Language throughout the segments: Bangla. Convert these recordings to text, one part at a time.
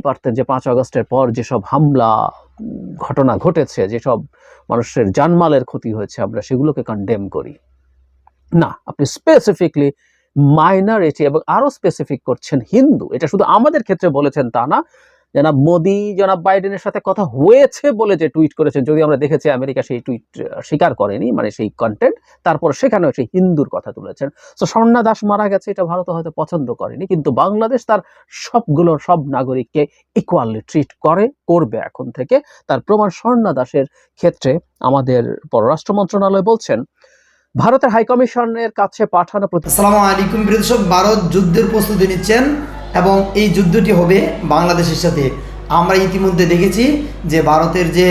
পারতেন যে পাঁচ আগস্টের পর যেসব হামলা, ঘটনা ঘটেছে, যেসব মানুষের জানমালের ক্ষতি হয়েছে, আমরা সেগুলোকে কন্ডেম করি। না, আপনি স্পেসিফিকলি মাইনরিটি এবং আরও স্পেসিফিক করছেন হিন্দু। এটা শুধু আমাদের ক্ষেত্রে বলেছেন তা না জনাব মোদি, জনাব বাইডেনের সাথে কথা হয়েছে বলে যে টুইট করেছেন যদি আমরা দেখেছি আমেরিকা সেই টুইট স্বীকার করেনি মানে সেই কন্টেন্ট তারপর সেখানেও সেই হিন্দুর কথা তুলেছেন। তো স্বর্ণা দাস মারা গেছে, এটা ভারত হয়তো পছন্দ করেনি, কিন্তু বাংলাদেশ তার সবগুলো, সব নাগরিককে ইকুয়ালি ট্রিট করে, করবে এখন থেকে। তার প্রমাণ স্বর্ণা দাসের ক্ষেত্রে আমাদের পররাষ্ট্র মন্ত্রণালয় বলছেন, ভারতের হাইকমিশনের কাছে পাঠানো আসসালামু আলাইকুম ভারত যুদ্ধের প্রস্তুতি নিচ্ছেন। এবং এই যুদ্ধটি হবে বাংলাদেশের সাথে। আমরা ইতিমধ্যে দেখেছি যে ভারতের যে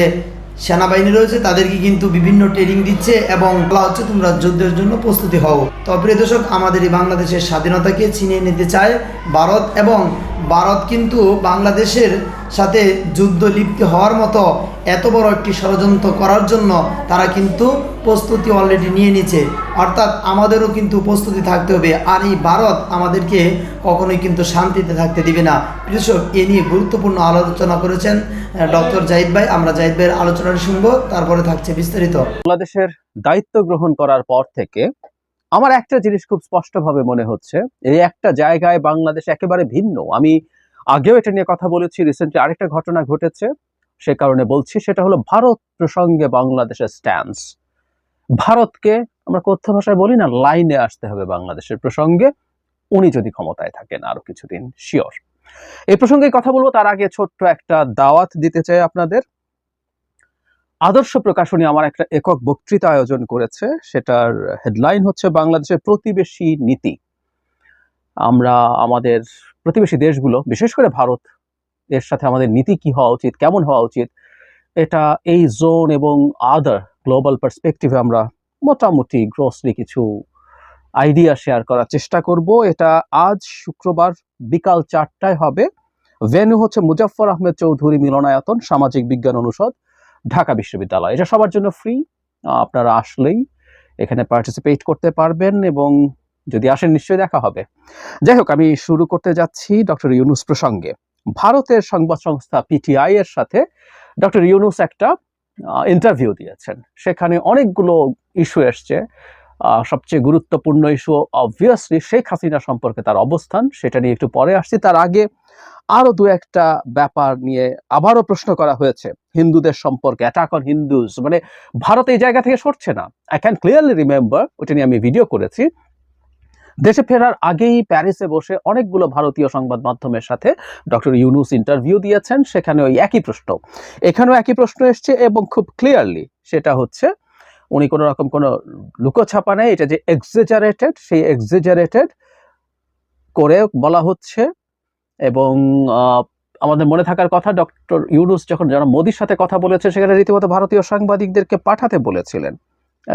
সেনাবাহিনী রয়েছে, তাদেরকে কিন্তু বিভিন্ন ট্রেনিং দিচ্ছে এবং বলা হচ্ছে তোমরা যুদ্ধের জন্য প্রস্তুতি হও। তো প্রিয় দর্শক, আমাদের এই বাংলাদেশের স্বাধীনতাকে ছিনিয়ে নিতে চায় ভারত এবং ভারত কিন্তু বাংলাদেশের সাথে যুদ্ধ লিপ্ত হওয়ার মতো এত বড় একটি ষড়যন্ত্র করার জন্য তারা কিন্তু প্রস্তুতি অলরেডি নিয়ে নিচ্ছে অর্থাৎ আমাদেরও কিন্তু প্রস্তুতি থাকতে হবে। আর এই ভারত আমাদেরকে কখনোই কিন্তু শান্তিতে থাকতে দিবে না। কৃষক এ নিয়ে গুরুত্বপূর্ণ আলোচনা করেছেন ডক্টর জাহিদ ভাই। আমরা জাহিদ ভাইয়ের আলোচনাটি শুনব, তারপরে থাকছে বিস্তারিত। বাংলাদেশের দায়িত্ব গ্রহণ করার পর থেকে আমার একটা জিনিস খুব স্পষ্টভাবে মনে হচ্ছে। এই একটা জায়গায় বাংলাদেশ একেবারে ভিন্ন। আমি আগেও এটা নিয়ে কথা বলেছি রিসেন্টলি আরেকটা ঘটনা ঘটেছে, সে কারণে বলছি, সেটা হলো ভারত প্রসঙ্গে বাংলাদেশের স্ট্যান্স ভারতকে আমরা কথ্য ভাষায় বলি না, লাইনে আসতে হবে বাংলাদেশের প্রসঙ্গে। উনি যদি ক্ষমতায় থাকেন আরও কিছুদিন, শিওর। এই প্রসঙ্গে কথা বলব, তার আগে ছোট্ট একটা দাওয়াত দিতে চাই আপনাদের। আদর্শ প্রকাশনী আমার একটা একক বক্তৃতা আয়োজন করেছে, সেটার হেডলাইন হচ্ছে বাংলাদেশের প্রতিবেশী নীতি। আমরা আমাদের প্রতিবেশী দেশগুলো, বিশেষ করে ভারত, এর সাথে আমাদের নীতি কি হওয়া উচিত, কেমন হওয়া উচিত, এটা এই জোন এবং আদার গ্লোবাল পার্সপেক্টিভে আমরা মোটামুটি গ্রোসলি কিছু আইডিয়া শেয়ার করার চেষ্টা করব। এটা আজ শুক্রবার বিকাল চারটায় হবে। ভেনু হচ্ছে মুজাফফর আহমেদ চৌধুরী মিলনায়তন সামাজিক বিজ্ঞান অনুষদ, ঢাকা বিশ্ববিদ্যালয়। এটা সবার জন্য ফ্রি আপনারা আসলেই এখানে পার্টিসিপেট করতে পারবেন এবং যদি আসেন নিশ্চয়ই দেখা হবে। যাই হোক, আমি শুরু করতে যাচ্ছি ডক্টর ইউনুস প্রসঙ্গে। ভারতের সংবাদ সংস্থা পিটিআই এর সাথে। ডক্টর ইউনুস একটা ইন্টারভিউ দিয়েছেন। সেখানে অনেকগুলো ইস্যু এসছে। সবচেয়ে গুরুত্বপূর্ণ ইস্যু অবভিয়াসলি শেখ হাসিনা সম্পর্কে তার অবস্থান, সেটা নিয়ে একটু পরে আসছি। তার আগে আরও দু একটা ব্যাপার নিয়ে আবারও প্রশ্ন করা হয়েছে। হিন্দুদের সম্পর্কে অ্যাটাক অন হিন্দুজ মানে ভারত এই জায়গা থেকে সরছে না। আই ক্যান ক্লিয়ারলি রিমেম্বার ওটা নিয়ে আমি ভিডিও করেছি। দেশে ফেরার আগেই প্যারিসে বসে অনেকগুলো ভারতীয় সংবাদ মাধ্যমের সাথে ডক্টর ইউনুস ইন্টারভিউ দিয়েছেন, সেখানে ওই একই প্রশ্ন। এখানেও একই প্রশ্ন এসছে এবং খুব ক্লিয়ারলি সেটা হচ্ছে, উনি কোনো রকম কোনো লুকোছাপা নেই, এটা যে এক্সেজারেটেড সেই এক্সেজারেটেড করে বলা হচ্ছে এবং আমাদের মনে থাকার কথা, ডক্টর ইউনুস যখন যারা মোদির সাথে কথা বলেছে, সেখানে রীতিমতো ভারতীয় সাংবাদিকদেরকে পাঠাতে বলেছিলেন।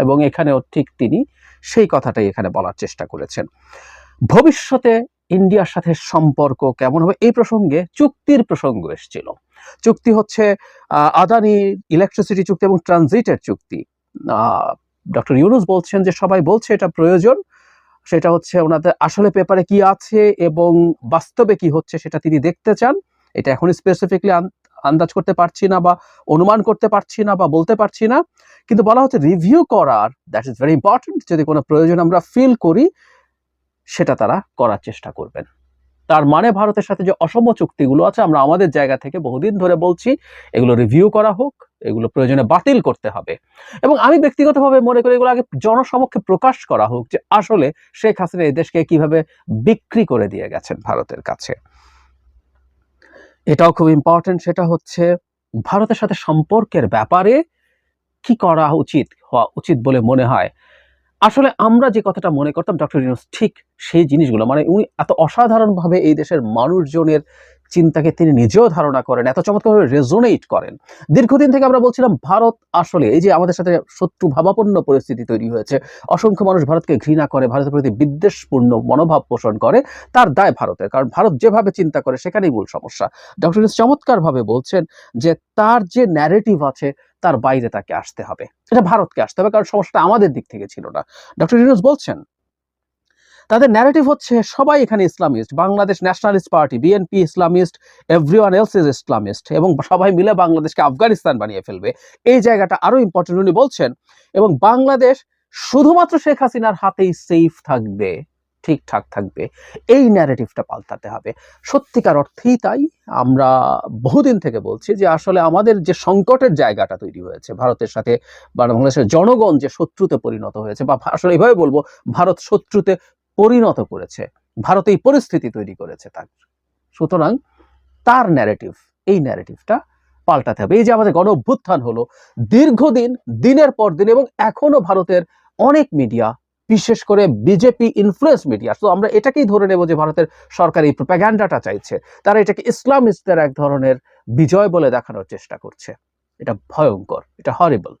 এবং এখানেও ঠিক তিনি সেই কথাটাই এখানে বলার চেষ্টা করেছেন। ভবিষ্যতে ইন্ডিয়ার সাথে সম্পর্ক কেমন হবে এই প্রসঙ্গে চুক্তির প্রসঙ্গ এসেছিল। চুক্তি হচ্ছে আদানি ইলেকট্রিসিটি চুক্তি এবং ট্রানজিটের চুক্তি। ডক্টর ইউনুস বলছেন যে সবাই বলছে এটা প্রয়োজন, সেটা হচ্ছে ওনাদের আসলে পেপারে কি আছে এবং বাস্তবে কি হচ্ছে সেটা তিনি দেখতে চান, এটা এখন স্পেসিফিকলি আন্দাজ করতে পারছি না বা অনুমান করতে পারছি না বা বলতে পারছি না। কিন্তু বলা হচ্ছে রিভিউ করার দ্যাট ইজ ভেরি ইম্পর্টেন্ট যদি কোনো প্রয়োজন আমরা ফিল করি, সেটা তারা করার চেষ্টা করবেন। তার মানে ভারতের সাথে যে অসম চুক্তিগুলো আছে, আমরা আমাদের জায়গা থেকে বহুদিন ধরে বলছি, এগুলো রিভিউ করা হোক, এগুলো প্রয়োজনে বাতিল করতে হবে। এবং আমি ব্যক্তিগতভাবে মনে করি এগুলো আগে জনসমক্ষে প্রকাশ করা হোক যে আসলে শেখ হাসিনা এই দেশকে কীভাবে বিক্রি করে দিয়ে গেছেন ভারতের কাছে। এটাও খুব ইম্পর্টেন্ট সেটা হচ্ছে ভারতের সাথে সম্পর্কের ব্যাপারে কি করা উচিত, হওয়া উচিত বলে মনে হয়। আসলে আমরা যে কথাটা মনে করতাম ডক্টর ইউনুস, ঠিক সেই জিনিসগুলো মানে উনি এত অসাধারণভাবে এই দেশের মানুষজনের চিন্তাকে তিনি নিজেও ধারণা করেন, এত চমৎকারভাবে রেজোনেট করেন। দীর্ঘদিন থেকে আমরা বলছিলাম, ভারত আসলে, এই যে আমাদের সাথে শত্রু ভাবাপন্ন পরিস্থিতি তৈরি হয়েছে, অসংখ্য মানুষ ভারতকে ঘৃণা করে, ভারতের প্রতি বিদ্বেষপূর্ণ মনোভাব পোষণ করে, তার দায় ভারতের। কারণ ভারত যেভাবে চিন্তা করে, সেখানেই মূল সমস্যা। ডক্টর চমৎকারভাবে বলছেন যে, তার যে ন্যারেটিভ আছে, তার বাইরে তাকে আসতে হবে। এটা ভারতকে আসতে হবে, কারণ সমস্যাটা আমাদের দিক থেকে ছিল না। ডক্টর ইউনুস বলছেন তাদের ন্যারেটিভ হচ্ছে, সবাই এখানে Islamist Bangladesh nationalist party BNP Islamist everyone else is Islamist এবং সবাই মিলে বাংলাদেশকে আফগানিস্তান বানিয়ে ফেলবে। এই জায়গাটা আরও ইম্পর্টেন্ট উনি বলছেন, এবং বাংলাদেশ শুধুমাত্র শেখ হাসিনার হাতেই সেফ থাকবে, ঠিকঠাক থাকবে। এই ন্যারেটিভটা পাল্টাতে হবে। সত্যিকার অর্থেই তাই, আমরা বহুদিন থেকে বলছি যে আসলে আমাদের যে সংকটের জায়গাটা তৈরি হয়েছে, ভারতের সাথে বাংলাদেশের জনগণ যে শত্রুতে পরিণত হয়েছে, বা আসলে এইভাবে বলব, ভারত শত্রুতে পরিণত করেছে। ভারত এই পরিস্থিতি তৈরি করেছে তার। সুতরাং তার ন্যারেটিভ এই ন্যারেটিভটা পাল্টাতে হবে। এই যে আমাদের গণ অভ্যুত্থান হলো, দীর্ঘদিন, দিনের পর দিন এবং এখনও ভারতের অনেক মিডিয়া বিশেষ করে বিজেপি ইনফ্লুয়েন্স মিডিয়া তো আমরা এটাকেই ধরে নেব যে ভারতের সরকার এই প্রোপাগ্যান্ডাটা চাইছে। তারা এটাকে ইসলামিস্টদের এক ধরনের বিজয় বলে দেখানোর চেষ্টা করছে। এটা ভয়ঙ্কর, এটা হরিবল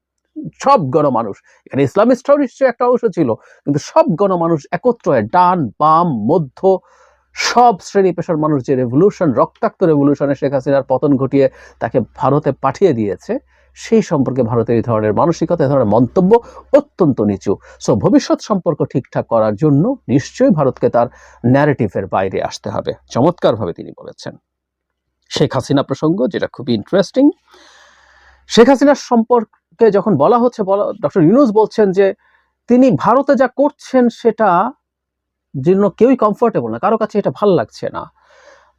সব গণমানুষ। এখানে ইসলামিস্টরাও নিশ্চয়ই একটা অংশ ছিল, কিন্তু সব গণমানুষ একত্র হয়ে ডান, বাম, মধ্য, সব শ্রেণি পেশার মানুষ যে রেভলিউশন রক্তাক্ত রেভলিউশনে শেখ হাসিনার পতন ঘটিয়ে তাকে ভারতে পাঠিয়ে দিয়েছে, সেই সম্পর্কে ভারতের এই ধরনের মানসিকতা, এই ধরনের মন্তব্য অত্যন্ত নিচু। সো ভবিষ্যৎ সম্পর্ক ঠিকঠাক করার জন্য নিশ্চয়ই ভারতকে তার ন্যারেটিভের বাইরে আসতে হবে, চমৎকারভাবে তিনি বলেছেন। শেখ হাসিনা প্রসঙ্গ, যেটা খুবই ইন্টারেস্টিং শেখ হাসিনার সম্পর্কে যখন বলা হচ্ছে ডক্টর ইউনুস বলছেন যে তিনি ভারতে যা করছেন সেটা জন্য কেউই কমফোর্টেবল না, কারও কাছে এটা ভালো লাগছে না।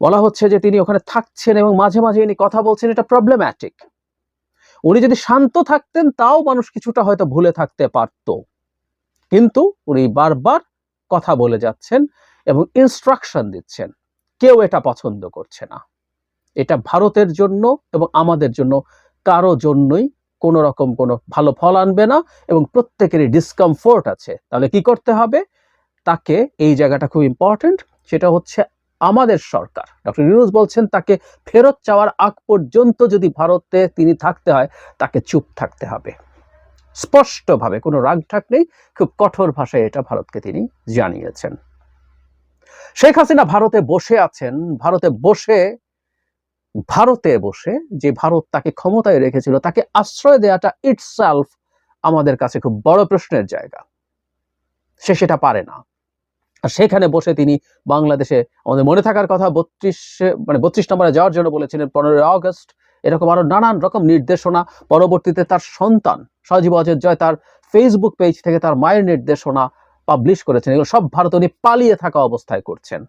বলা হচ্ছে যে তিনি ওখানে থাকছেন এবং মাঝে মাঝে ইনি কথা বলছেন, এটা প্রবলেম্যাটিক উনি যদি শান্ত থাকতেন, তাও মানুষ কিছুটা হয়তো ভুলে থাকতে পারত। কিন্তু উনি বারবার কথা বলে যাচ্ছেন এবং ইনস্ট্রাকশন দিচ্ছেন। কেউ এটা পছন্দ করছে না। এটা ভারতের জন্য এবং আমাদের জন্য, কারও জন্যই কোনো রকম কোনো ভালো ফল আনবে না এবং প্রত্যেকেরই ডিসকমফোর্ট আছে। তাহলে কি করতে হবে? তাকে এই জায়গাটা খুব ইম্পর্টেন্ট সেটা হচ্ছে আমাদের সরকার। ডক্টর ইউনুস বলছেন, তাকে ফেরত চাওয়ার আগ পর্যন্ত যদি ভারতে তিনি থাকতে হয়, তাকে চুপ থাকতে হবে। স্পষ্টভাবে কোনো রাগ ঠাক নেই, খুব কঠোর ভাষায় এটা ভারতকে তিনি জানিয়েছেন। শেখ হাসিনা ভারতে বসে আছেন, ভারতে বসে ভারতে বসে যে ভারত তাকে ক্ষমতায় রেখেছিল, তাকে আশ্রয় দেওয়াটা ইটসেলফ আমাদের কাছে খুব বড় প্রশ্নের জায়গা। সে সেটা পারে না। আর সেখানে বসে তিনি বাংলাদেশে আমাদের মনে থাকার কথা বত্রিশ মানে বত্রিশ নম্বরে যাওয়ার জন্য বলেছিলেন পনেরোই আগস্ট। এরকম আরও নানান রকম নির্দেশনা, পরবর্তীতে তার সন্তান সজীব অজয় জয় তার ফেসবুক পেজ থেকে তার মায়ের নির্দেশনা পাবলিশ করেছেন। এগুলো সব ভারত উনি পালিয়ে থাকা অবস্থায় করছেন।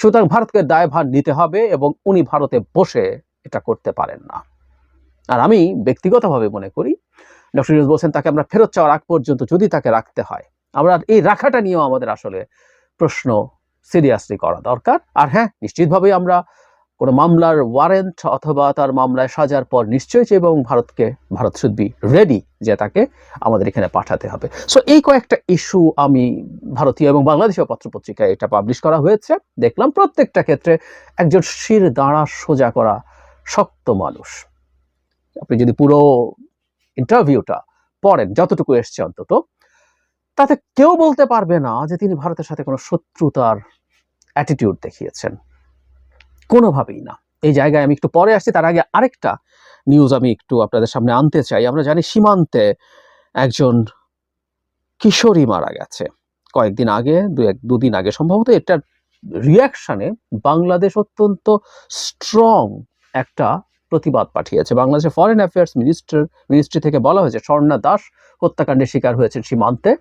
সুতরাং ভারতকে দায়ভার নিতে হবে এবং উনি ভারতে বসে এটা করতে পারেন না। আর আমি ব্যক্তিগতভাবে মনে করি, ডক্টর ইউনুস বলছেন, তাকে আমরা ফেরত চাওয়ার আগ পর্যন্ত যদি তাকে রাখতে হয়, আমরা এই রাখাটা নিয়েও আমাদের আসলে প্রশ্ন সিরিয়াসলি করা দরকার। আর হ্যাঁ নিশ্চিতভাবেই আমরা কোনো মামলার ওয়ারেন্ট অথবা তার মামলায় সাজার পর নিশ্চয়ই এবং ভারতকে, ভারত শুড বি রেডি যে তাকে আমাদের এখানে পাঠাতে হবে। সো এই কয়েকটা ইস্যু আমি ভারতীয় এবং বাংলাদেশীয় পত্রপত্রিকায় এটা পাবলিশ করা হয়েছে। দেখলাম প্রত্যেকটা ক্ষেত্রে একজন শির দাঁড়া সোজা করা শক্ত মানুষ। আপনি যদি পুরো ইন্টারভিউটা পড়েন, যতটুকু এসছে অন্তত, তাতে কেউ বলতে পারবে না যে তিনি ভারতের সাথে কোনো শত্রুতার অ্যাটিটিউড দেখিয়েছেন। কোনোভাবেই না। এই জায়গায় আমি একটু পরে আসছি, তার আগে আরেকটা নিউজ আমি একটু আপনাদের সামনে আনতে চাই। আমরা জানি সীমান্তে একজন কিশোরী মারা গেছে। কয়েকদিন আগে, দু এক, দুদিন আগে সম্ভবত এটার রিয়াকশনে বাংলাদেশ অত্যন্ত স্ট্রং একটা প্রতিবাদ পাঠিয়েছে। বাংলাদেশের ফরেন অ্যাফেয়ার্স মিনিস্টার মিনিস্ট্রি থেকে বলা হয়েছে, স্বর্ণা দাস হত্যাকাণ্ডের শিকার হয়েছেন সীমান্তে।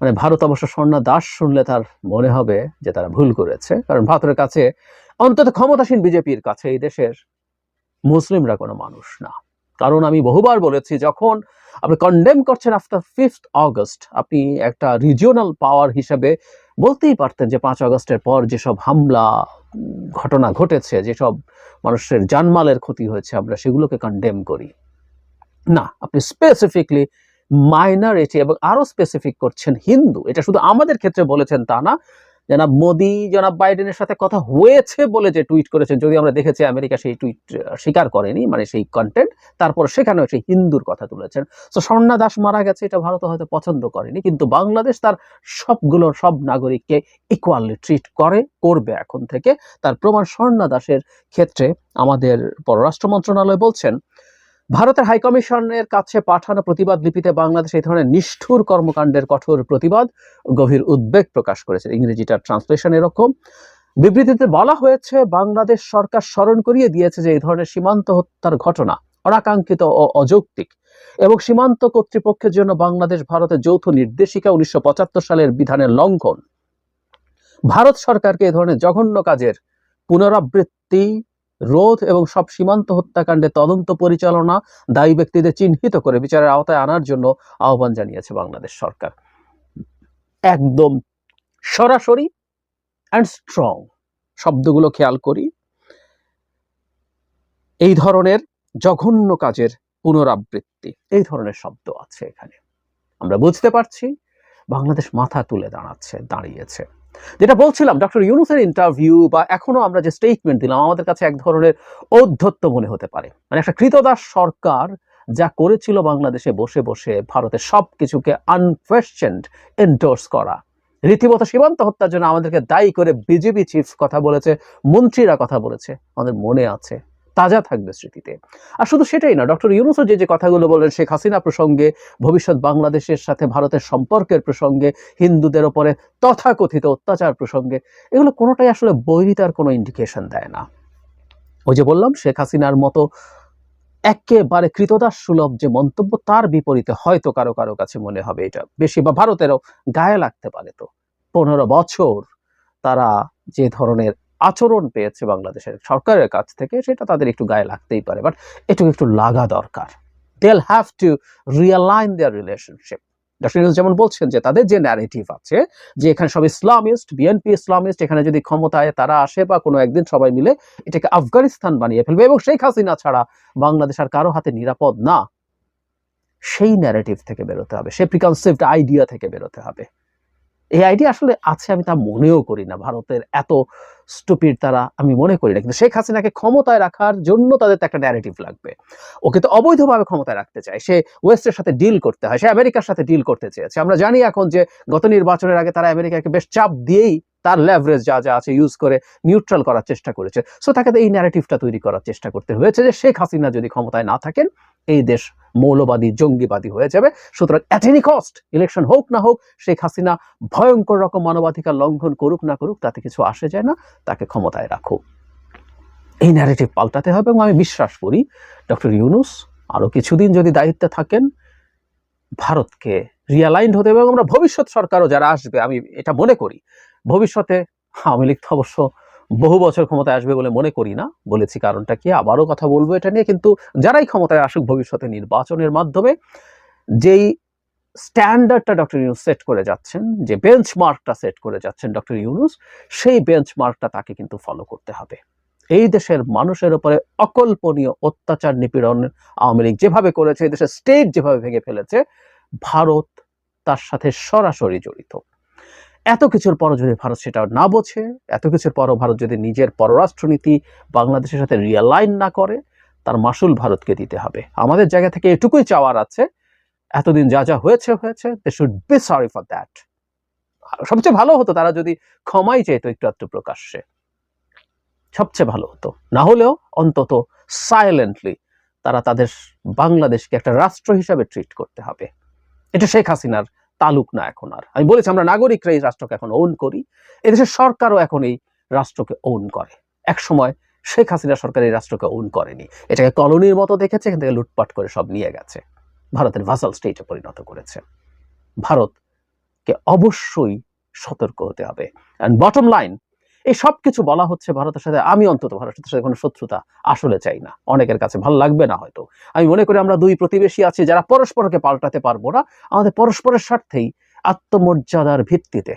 মানে ভারত অবশ্য স্বর্ণা দাস শুনলে তার মনে হবে যে তারা ভুল করেছে, কারণ ভারতের কাছে অন্তত ক্ষমতাসীন বিজেপির কাছে এই দেশের মুসলিমরা কোনো মানুষ না। কারণ আমি বহুবার বলেছি, যখন আপনি কন্ডেম করছেন আফটার ফিফথ অগস্ট আপনি একটা রিজিওনাল পাওয়ার হিসেবে বলতেই পারতেন যে পাঁচ অগস্টের পর যেসব হামলা, ঘটনা ঘটেছে, যেসব মানুষের জানমালের ক্ষতি হয়েছে, আমরা সেগুলোকে কন্ডেম করি। না, আপনি স্পেসিফিকলি মাইনরিটি এবং আরও স্পেসিফিক করছেন হিন্দু। এটা শুধু আমাদের ক্ষেত্রে বলেছেন তা না। জনাব মোদি, জনাব বাইডেনের সাথে কথা হয়েছে বলে যে টুইট করেছেন যদি আমরা দেখেছি আমেরিকা সেই টুইট স্বীকার করেনি মানে সেই কন্টেন্ট তারপর সেখানেও সেই হিন্দুর কথা তুলেছেন। তো স্বর্ণা দাস মারা গেছে, এটা ভারত হয়তো পছন্দ করেনি, কিন্তু বাংলাদেশ তার সবগুলো, সব নাগরিককে ইকুয়ালি ট্রিট করে, করবে এখন থেকে। তার প্রমাণ স্বর্ণা দাসের ক্ষেত্রে আমাদের পররাষ্ট্র মন্ত্রণালয় বলছেন ভারতের হাইকমিশনের কাছে পাঠানো প্রতিবাদ লিপিতে বাংলাদেশ এই ধরনের নিষ্ঠুর কর্মকাণ্ডের কঠোর প্রতিবাদ গভীর উদ্বেগ প্রকাশ করেছে। ইংরেজিটার ট্রান্সলেশন এরকম। বিবৃতিতে বলা হয়েছে, বাংলাদেশ সরকার স্মরণ করিয়ে দিয়েছে যে এই ধরনের সীমান্ত হত্যার ঘটনা অনাকাঙ্ক্ষিত ও অযৌক্তিক এবং সীমান্ত কর্তৃপক্ষের জন্য বাংলাদেশ ভারতের যৌথ নির্দেশিকা উনিশশো পঁচাত্তর সালের বিধানের লঙ্ঘন। ভারত সরকারকে এই ধরনের জঘন্য কাজের পুনরাবৃত্তি রোধ এবং সব সীমান্ত হত্যাকাণ্ডে তদন্ত পরিচালনা দায়ী ব্যক্তিদের চিহ্নিত করে বিচারের আওতায় আনার জন্য আহ্বান জানিয়েছে বাংলাদেশ সরকার। একদম সরাসরি অ্যান্ড স্ট্রং শব্দগুলো খেয়াল করি। এই ধরনের জঘন্য কাজের পুনরাবৃত্তি, এই ধরনের শব্দ আছে এখানে। আমরা বুঝতে পারছি, বাংলাদেশ মাথা তুলে দাঁড়াচ্ছে, দাঁড়িয়েছে। যেটা বলছিলাম ডক্টর ইউনুসের ইন্টারভিউ বা এখনও আমরা যে স্টেটমেন্ট দিলাম, আমাদের কাছে এক ধরনের ঔদ্ধত্য মনে হতে পারে। মানে একটা কৃতদাস সরকার যা করেছিল বাংলাদেশে বসে বসে ভারতের সব কিছুকে আনকোয়েশ্চেন্ড এন্ডোর্স করা। রীতিমতো সীমান্ত হত্যার জন্য আমাদেরকে দায়ী করে বিজেপি চিফ কথা বলেছে, মন্ত্রীরা কথা বলেছে। আমাদের মনে আছে। তাজা থাকবে স্মৃতিতে। আর শুধু সেটাই না, ডক্টর ইউনুসও যে যে কথাগুলো বললেন, শেখ হাসিনা প্রসঙ্গে, ভবিষ্যৎ বাংলাদেশের সাথে ভারতের সম্পর্কের প্রসঙ্গে, হিন্দুদের ওপরে তথাকথিত অত্যাচার প্রসঙ্গে, এগুলো কোনোটাই আসলে বৈরিতার কোনো ইন্ডিকেশন দেয় না। ওই যে বললাম, শেখ হাসিনার মতো একেবারে কৃতদাস সুলভ যে মন্তব্য, তার বিপরীতে হয়তো কারও কারও কাছে মনে হবে এটা। বেশি বা ভারতেরও গায়ে লাগতে পারে তো। পনেরো বছর তারা যে ধরনের আচরণ পেয়েছে বাংলাদেশের সরকারের কাছ থেকে, সেটা তাদের একটু গায়ে লাগতেই পারে বাট এটুকু একটু লাগা দরকার। They'll have to realign their relationship doctor যেমন বলছেন যে তাদের যে ন্যারেটিভ আছে, যে এখানে সব ইসলামিস্ট বিএনপি ইসলামিস্ট, এখানে যদি ক্ষমতায় তারা আসে বা কোনো একদিন সবাই মিলে এটাকে আফগানিস্তান বানিয়ে ফেলবে এবং শেখ হাসিনা ছাড়া বাংলাদেশ আর কারও হাতে নিরাপদ না। সেই ন্যারেটিভ থেকে বেরোতে হবে সে প্রিকনসেপ্ট আইডিয়া থেকে বেরোতে হবে। এই আইডিয়া আসলে আছে আমি তা মনেও করি না, ভারতের এত স্টুপিড তারা, আমি মনে করি না। কিন্তু শেখ হাসিনাকে ক্ষমতায় রাখার জন্য তাদের তো একটা ন্যারেটিভ লাগবে। ওকে তো অবৈধভাবে ক্ষমতায় রাখতে চায়। সে ওয়েস্টের সাথে ডিল করতে হয়, সে আমেরিকার সাথে ডিল করতে চেয়েছে। আমরা জানি এখন যে গত নির্বাচনের আগে তারা আমেরিকাকে বেশ চাপ দিয়েই তার লেভারেজ যা যা আছে ইউজ করে নিউট্রাল করার চেষ্টা করেছে। সো তাকে এই ন্যারেটিভটা তৈরি করার চেষ্টা করতে হয়েছে যে শেখ হাসিনা যদি ক্ষমতায় না থাকেন, এই দেশ মৌলবাদী, জঙ্গিবাদী হয়ে যাবে। সুতরাং অ্যাট এনি কস্ট ইলেকশন হোক না হোক, শেখ হাসিনা ভয়ঙ্কর রকম মানবাধিকার লঙ্ঘন করুক না করুক, তাতে কিছু আসে যায় না, তাকে ক্ষমতায় রাখো। এই ন্যারেটিভ পাল্টাতে হবে এবং আমি বিশ্বাস করি ডক্টর ইউনুস আরও কিছুদিন যদি দায়িত্বে থাকেন, ভারতকে রিয়ালাইন্ড হতে হবে এবং আমরা ভবিষ্যৎ সরকারও যারা আসবে, আমি এটা মনে করি ভবিষ্যতে আওয়ামী লীগ তো অবশ্য বহু বছর ক্ষমতায় আসবে বলে মনে করি না। বলেছি কারণটা কি, আবারও কথা বলব এটা নিয়ে। কিন্তু যারাই ক্ষমতায় আসুক ভবিষ্যতে নির্বাচনের মাধ্যমে, যেই স্ট্যান্ডার্ডটা ডক্টর ইউনুস সেট করে যাচ্ছেন, যে বেঞ্চমার্কটা সেট করে যাচ্ছেন ডক্টর ইউনুস, সেই বেঞ্চমার্কটা তাকে কিন্তু ফলো করতে হবে। এই দেশের মানুষের উপরে অকল্পনীয় অত্যাচার, নিপীড়ন আওয়ামী লীগ যেভাবে করেছে, এই দেশের স্টেট যেভাবে ভেঙে ফেলেছে, ভারত তার সাথে সরাসরি জড়িত। এত কিছুর পরও যদি ভারত সেটা না বোঝে, এত কিছুর পরও ভারত যদি নিজের পররাষ্ট্রনীতি বাংলাদেশের সাথে রিয়ালাইন না করে, তার মাসুল ভারতকে দিতে হবে। আমাদের জায়গা থেকে এটুকুই চাওয়ার আছে, এতদিন যা যা হয়েছে হয়েছে they should be sorry for that সবচেয়ে ভালো হতো তারা যদি ক্ষমাই চাইতো একটু একটু প্রকাশ্যে। সবচেয়ে ভালো হতো। না হলেও অন্তত সাইলেন্টলি তারা তাদের বাংলাদেশকে একটা রাষ্ট্র হিসাবে ট্রিট করতে হবে। এটা শেখ হাসিনার তালুক না এখন আর। আমি বলেছি, আমরা নাগরিকরা এই রাষ্ট্রকে এখন ওন করি। এদেশের সরকারও এখন এই রাষ্ট্রকে ওন করে। এক সময় শেখ হাসিনা সরকার এই রাষ্ট্রকে ওন করেনি। এটাকে কলোনির মতো দেখেছে, এখান থেকে লুটপাট করে সব নিয়ে গেছে। ভারতের ভাসাল স্টেটে পরিণত করেছে। ভারতকে অবশ্যই সতর্ক হতে হবে। অ্যান্ড বটম লাইন এই সব কিছু বলা হচ্ছে ভারতের সাথে। আমি অন্তত ভারতের সাথে কোনো শত্রুতা আসলে চাই না। অনেকের কাছে ভালো লাগবে না হয়তো। আমি মনে করি আমরা দুই প্রতিবেশী আছি যারা পরস্পরকে পাল্টাতে পারব না। আমাদের পরস্পরের স্বার্থেই আত্মমর্যাদার ভিত্তিতে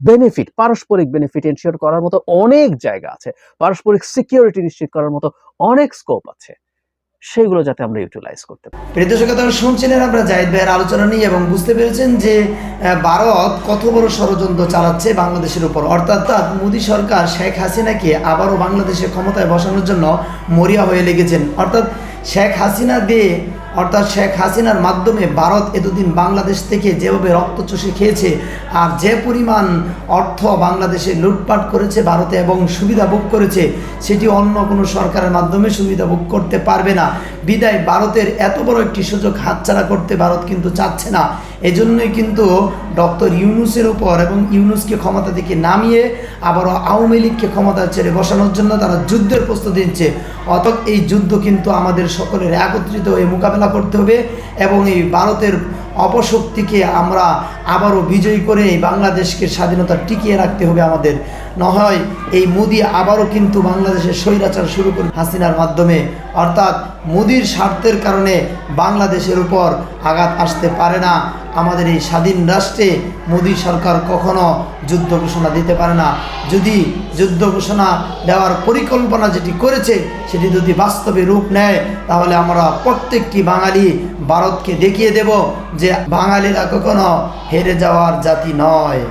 বেনিফিট পারস্পরিক বেনিফিট এনশিওর করার মতো অনেক জায়গা আছে। পারস্পরিক সিকিউরিটি নিশ্চিত করার মতো অনেক স্কোপ আছে। সেগুলো যাতে আমরা ইউটিলাইজ করতে পারি। প্রিয় দর্শক শুনছিলেন, আমরা জাহিদ ভাইয়ের আলোচনা নিয়ে এবং বুঝতে পেরেছেন যে ভারত কত বড় ষড়যন্ত্র চালাচ্ছে বাংলাদেশের উপর। অর্থাৎ মোদী সরকার শেখ হাসিনাকে আবারও বাংলাদেশে ক্ষমতায় বসানোর জন্য মরিয়া হয়ে লেগেছেন। অর্থাৎ শেখ হাসিনা দিয়ে, অর্থাৎ শেখ হাসিনার মাধ্যমে ভারত এতদিন বাংলাদেশ থেকে যেভাবে রক্ত চষে খেয়েছে আর যে পরিমাণ অর্থ বাংলাদেশে লুটপাট করেছে ভারতে এবং সুবিধা ভোগ করেছে, সেটি অন্য কোনো সরকারের মাধ্যমে সুবিধা ভোগ করতে পারবে না। বিদায়, ভারতের এত বড় একটি সুযোগ হাতছাড়া করতে ভারত কিন্তু চাচ্ছে না। এজন্যই কিন্তু ডক্টর ইউনুসের উপর এবং ইউনুসকে ক্ষমতা থেকে নামিয়ে আবারও আওয়ামী লীগকে ক্ষমতা ছেড়ে বসানোর জন্য তারা যুদ্ধের প্রস্তুতি নিচ্ছে। অত এই যুদ্ধ কিন্তু আমাদের সকলের একত্রিত হয়ে মোকাবেলা করতে হবে এবং এই ভারতের অপশক্তিকে আমরা আবারও বিজয়ী করে এই বাংলাদেশকে স্বাধীনতা টিকিয়ে রাখতে হবে আমাদের। নহয় এই মোদি আবারও কিন্তু বাংলাদেশের স্বৈরাচার শুরু করে হাসিনার মাধ্যমে। অর্থাৎ মোদির স্বার্থের কারণে বাংলাদেশের উপর আঘাত আসতে পারে না। আমাদের এই স্বাধীন রাষ্ট্রে মোদী সরকার কখনো যুদ্ধ ঘোষণা দিতে পারে না। যদি যুদ্ধ ঘোষণা দেওয়ার পরিকল্পনা যেটি করেছে, সেটি যদি বাস্তবে রূপ নেয়, তাহলে আমরা প্রত্যেকটি বাঙালি ভারতকে দেখিয়ে দেব যে বাঙালিরা কখনো হেরে যাওয়ার জাতি নয়।